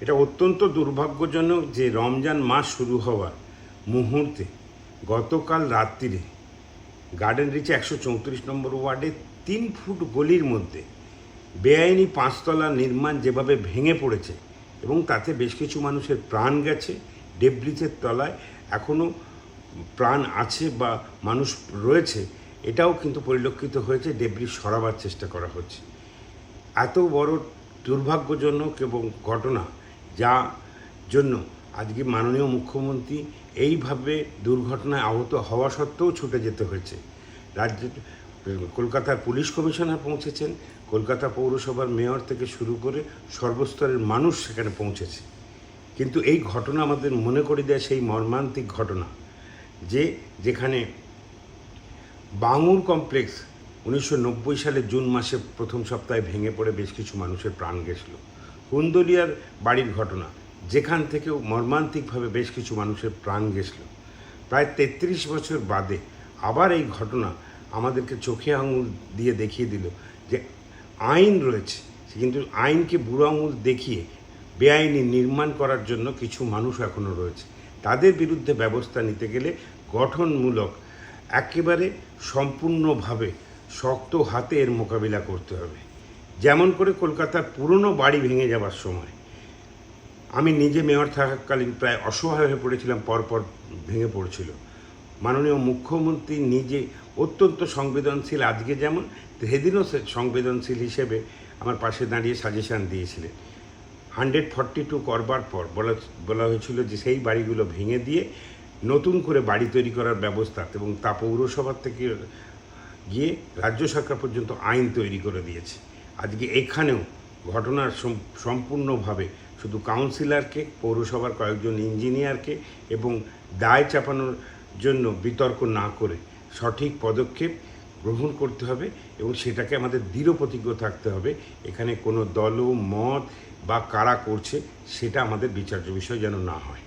এটা অত্যন্ত দুর্ভাগ্যজনক যে রমজান মাস শুরু হওয়ার মুহূর্তে গতকাল রাত্রিরে গার্ডেন রিচে একশো চৌত্রিশ নম্বর ওয়ার্ডে তিন ফুট গলির মধ্যে বেআইনি পাঁচতলা নির্মাণ যেভাবে ভেঙে পড়েছে এবং তাতে বেশ কিছু মানুষের প্রাণ গেছে ডেব্রিজের তলায় এখনও প্রাণ আছে বা মানুষ রয়েছে, এটাও কিন্তু পরিলক্ষিত হয়েছে ডেব্রিজ সরাবার চেষ্টা করা হচ্ছে। এত বড় দুর্ভাগ্যজনক এবং ঘটনা যা জন্য আজকে মাননীয় মুখ্যমন্ত্রী এইভাবে দুর্ঘটনায় আহত হওয়া সত্ত্বেও ছুটে যেতে হয়েছে। রাজ্যের কলকাতার পুলিশ কমিশনার পৌঁছেছেন। কলকাতা পৌরসভার মেয়র থেকে শুরু করে সর্বস্তরের মানুষ সেখানে পৌঁছেছে। কিন্তু এই ঘটনা আমাদের মনে করে দেয় সেই মর্মান্তিক ঘটনা যে যেখানে বাঙুর কমপ্লেক্স উনিশশো নব্বই সালে জুন মাসে প্রথম সপ্তাহে ভেঙে পড়ে বেশ কিছু মানুষের প্রাণ গেছিল। কুন্দলিয়ার বাড়ির ঘটনা, যেখান থেকেও মর্মান্তিকভাবে বেশ কিছু মানুষের প্রাণ গেছিল। প্রায় তেত্রিশ বছর বাদে আবার এই ঘটনা আমাদেরকে চোখে আঙুল দিয়ে দেখিয়ে দিল যে আইন রয়েছে। কিন্তু আইনকে বুড়ো আঙুল দেখিয়ে, বেআইনি নির্মাণ করার জন্য কিছু মানুষ এখনও রয়েছে। তাদের বিরুদ্ধে ব্যবস্থা নিতে গেলে গঠনমূলক, একেবারে সম্পূর্ণভাবে শক্ত হাতে এর মোকাবিলা করতে হবে। যেমন করে কলকাতার পুরনো বাড়ি ভেঙে যাবার সময়, আমি নিজে মেয়র থাকাকালীন প্রায় অসহায় হয়ে পড়েছিলাম, পরপর ভেঙে পড়ছিল। মাননীয় মুখ্যমন্ত্রী নিজে অত্যন্ত সংবেদনশীল, আজকে যেমন, সেদিনও সংবেদনশীল হিসেবে আমার পাশে দাঁড়িয়ে সাজেশান দিয়েছিলেন। হান্ড্রেড ফর্টি টু করবার পর বলা বলা হয়েছিল যে সেই বাড়িগুলো ভেঙে দিয়ে নতুন করে বাড়ি তৈরি করার ব্যবস্থা এবং তা পৌরসভার থেকে গিয়ে রাজ্য সরকার পর্যন্ত আইন তৈরি করে দিয়েছে। আজকে এখানেও ঘটনার সম্পূর্ণভাবে শুধু কাউন্সিলরকে, পৌরসভার কয়েকজন ইঞ্জিনিয়ারকে এবং দায় চাপানোর জন্য বিতর্ক না করে সঠিক পদক্ষেপ গ্রহণ করতে হবে এবং সেটাকে আমাদের দৃঢ় প্রতিজ্ঞ থাকতে হবে। এখানে কোনো দল মত বা কারা করছে সেটা আমাদের বিচার্য বিষয় যেন না হয়।